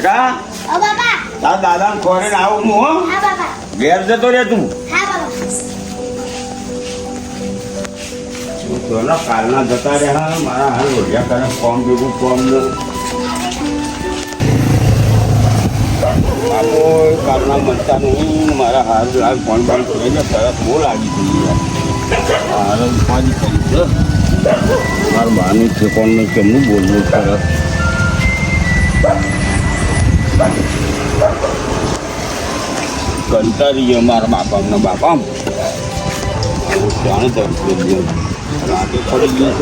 બેટા? ઓ બાબા. તાર દાદા ખોરે આવું હું હો. ઘેર જતો રે તું. હા બાબા. ના કાલના જતા રહ્યા મારા હાલ રોડિયા કરે કોમ ભેગું કોમ આપો કાલના મનતા નહીં મારા હાલ હાલ ફોન બંધ કરીને તરત બહુ લાગી ગઈ હાલ ઉપાધિ કરી મારા બાનું છે કોણને કેમનું બોલવું સરસ. ગયો મારા બાપા બાપા જાણે તો રાતે ગઈ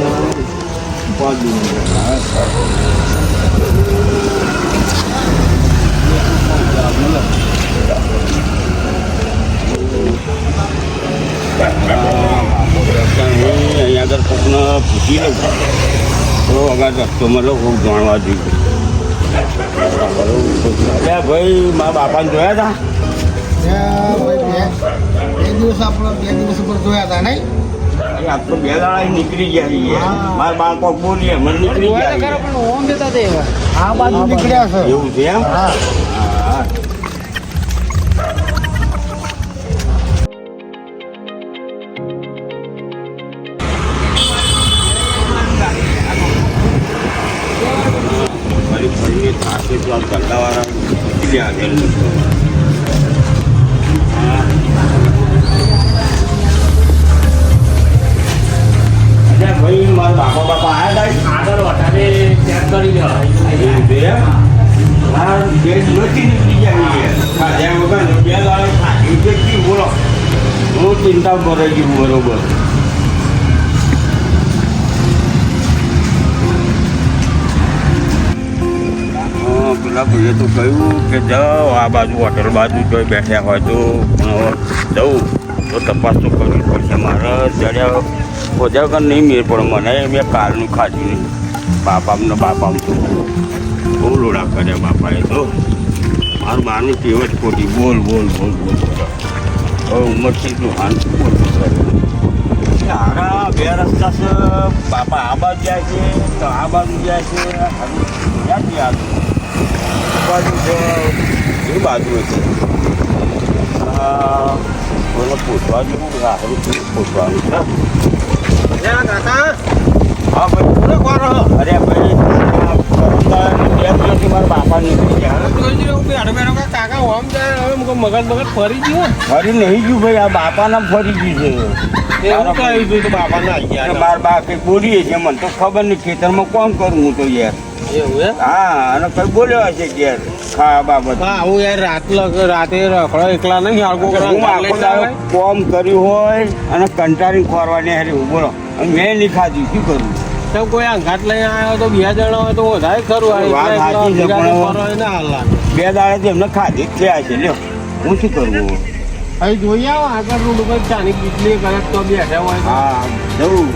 અહીંયા આગળ કોકને પૂછી લઉં તો આગળ રસ્તો મતલબ હું જાણવા જોઈએ અરે ભાઈ મારા બાપાને જોયા હતા બે દિવસ આપણે બે દિવસ ઉપર જોયા હતા નહીં અરે આ તો બે દાડા નીકળી ગયા છીએ. મારા બાળકો બોલીએ મને નીકળી ગયા. આ બાજુ નીકળ્યા છે. એવું છે એમ? હા હા. આ ધંધાવાળા નીકળી આગળ અરે ભાઈ મારા બાપા બાપા આવ્યા આગળ વધારે ચેક કરી લેવાય હતા દિવસથી નીકળી ગયા ખાધ્યા વગર બે દાડે ખાધી બોલો હું ચિંતા કરે ગયું બરોબર હા, એ તો કહ્યું કે જાઓ આ બાજુ હોટલ બાજુ જો બેઠ્યા હોય તો જવું. તો તપાસ તો કરવી પડશે મારે જડ્યા બધા વગર નહીં મેળ પણ મને મેં કાલનું ખાધું નહીં. બાપામ ને બાપામ તો બહુ લોડા કર્યા બાપાએ તો. મારું બારની ટેવ જ ખોટી બોલ બોલ બોલ બોલ. હવે ઉંમરથી તું હાન બોલતું કરે બે રસ્તા છે બાપા આ બાજુ જાય છે તો આ બાજુ જાય છે. ક્યાંથી આ બાજુ એ બાજુ છે. આ પૂછવા જેવું સારું છે પૂછવાનું છે? હા ભાઈ. કોને કોણ અરે ભાઈ આ બે દિવસથી મારા બાપા નીકળી ગયા. કાકા ઓમ જાય હવે મગજ મગજ ફરી ગયું ફરી નહીં ગયું ભાઈ. આ બાપાના ફરી ગયું છે. બાપા. ના? બાર બા કંઈક બોલીએ છે મને તો ખબર નહીં ખેતરમાં કોણ કરું હું તો યાર. હા અને કઈ બોલ્યો હશે યાર બાબત. હા હું યાર રાત લગ રાતે રખડો એકલા નહીં આળકો હું આખો કોમ કર્યું હોય અને કંટાળી ખોરવાની હારી બોલો મેં નહીં ખાધું શું કરું? તો કોઈ આઘાત લઈને આવ્યો તો બે જણા હોય તો વધારે ખરું બે દાડે એમને ખાધી જ થયા છે લ્યો. હું શું કરવું અહીં જોઈ આવો આગળ રોડ ઉપર ચાની કેટલી કલાક તો બેઠા હોય હા જવું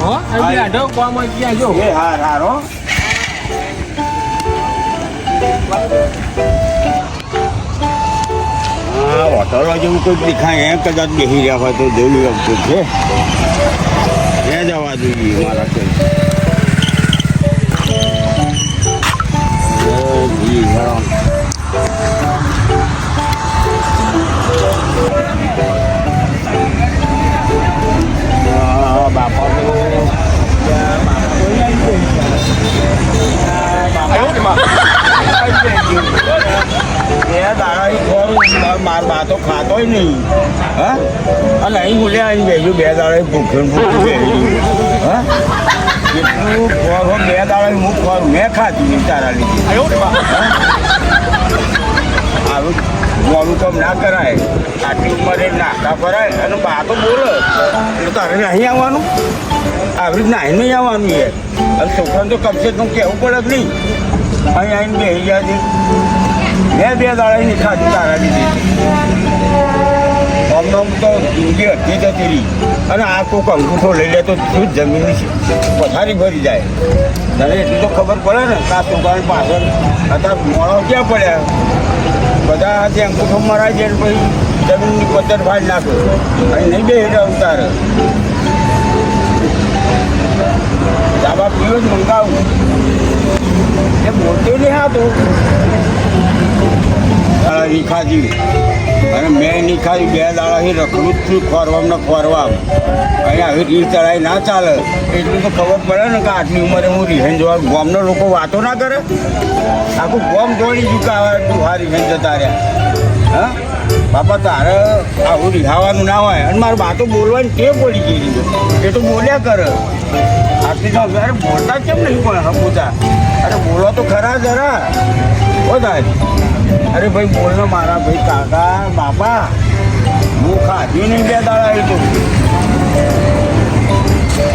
હા બેઠો કોમ જ ગયા જો. હાર હો, હોટલો જેવું કોઈ દેખાય એમ કદાચ બેસી રહ્યા હોય તો જોયું લગતું છે. એ જવા જોઈએ મારા કોઈ માર બા તો ખાતોય નહીં. હા? અને અહીં મૂલ્યા અહીં બેસું બે દાડે ભૂખ્યું બેસી હા? કેટલું ખોર બે દાડે હું મેં ખાધી તારા લીધે. આવું મોડું કામ ના કરાય. આટલી ઉંમરે નાસ્તા કરાય અને બા તો બોલે. એટલે તારે નહીં આવવાનું? આવી રીત નાહી નહીં આવવાનું યાર. અને છોકરાને તો કમસે કમ કહેવું પડે જ નહીં. અહીં આવીને બેસી છે મેં બે દાડા નહીં ખાધી તારા લીધે. અમને આમ તો જિંદગી હતી જતી રહી અને આ કોઈક અંગૂઠો લઈ લે તો શું જમીન પથારી ભરી જાય. તને એટલી તો ખબર પડે ને આ છોકરાની પાછળ અત્યારે મોડો ક્યાં પડ્યા? બધા હાથે અંગૂઠો મરાય છે પછી જમીનની પદ્ધત ફાડી નાખો. અને નહીં બે હેઠળ ઉતારે દાબા પીવો જ મંગાવું. એ મોટી નહીં હતું રીખાજી અને મેં નહીં ખાધી બે દાડાથી રખડું જ છું, ખોરવામ ને ખોરવામ. અહીંયા હવે રીલ ચડાઈ ના ચાલે. એટલું તો ખબર પડે ને કે આટલી ઉંમરે હું રિહેન જોવા ગામના લોકો વાતો ના કરે? આખું ગામ દોડી ચૂકા હવે તું હા રિહેન જતા રહ્યા. હા? બાપા, તારે આવું રિહાવાનું ના હોય. અને મારે વાતો બોલવાની તે પડી ગઈ એ તો બોલ્યા કરે. આટલી તો અરે બોલતા કેમ નહીં પણ હપુતા અરે બોલો તો ખરા જરા. તારી. અરે ભાઈ, બોલને મારા ભાઈ કાકા, બાપા, હું ખાધ્યું નહીં બે દાડા એ તો.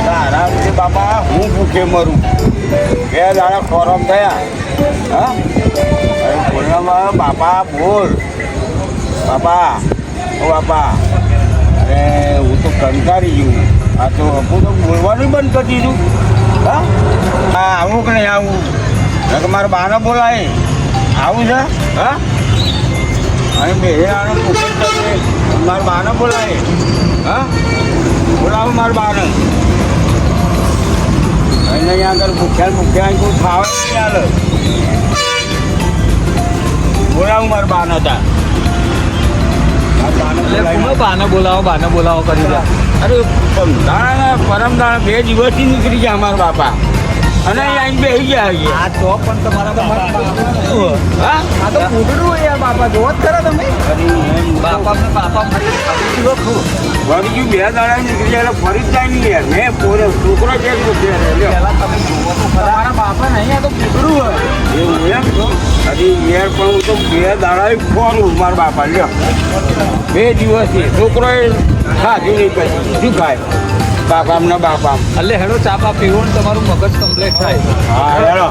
તારા પછી બાપા, હું ભૂખે મરું. બે દાડા ખોરામ થયા. હા? અરે બોલનામાં બાપા, બોલ. બાપા, ઓ બાપા, અરે હું તો કંટાળી ગયું. આ તો હું તો બોલવાનું બંધ કરી દીધું. હા? આવું કે નહીં આવું? મારા બાને બોલાય. આવું છે? હા? અને બે આનો પૂછે મારા બાને બોલાય. હા? બોલાવો મારા બાને અને અહીંયા આગળ ભૂખ્યા ભૂખ્યા કોઈ ખાવા નહીં ચાલે બોલાવું મારા બાને હતા બાને બોલાવી બોલાવો? બાને બોલાવો કરી દે. અરે દાણા પરમ દાણા બે દિવસથી નીકળી ગયા અમારા બાપા. અને અહીં બેસી ગયા છીએ. આ તો પણ તમારા હા? આ તો હોય યાર બાપા જોવો જ ખરા તમે. બાપા ને બાપા ફરી ગયું બે દાડા નીકળી એટલે ફરી જ જાય નહીં યાર. મેં પોરે છોકરો છે. પહેલા તમે જોવો તો ખરા. બાપા નહીં આ તો પૂતળું હોય. એવું એમ? તો અરે પણ હું તો બે દાડાએ ફોરું મારા બાપા લ્યો. બે દિવસથી છોકરોએ ખાધું નહીં પછી શું ખાય બાપામ ને બાપામ. એટલે હેડો ચાપા પીવો ને તમારું મગજ કમ્પ્લેટ થાય. હા હેલો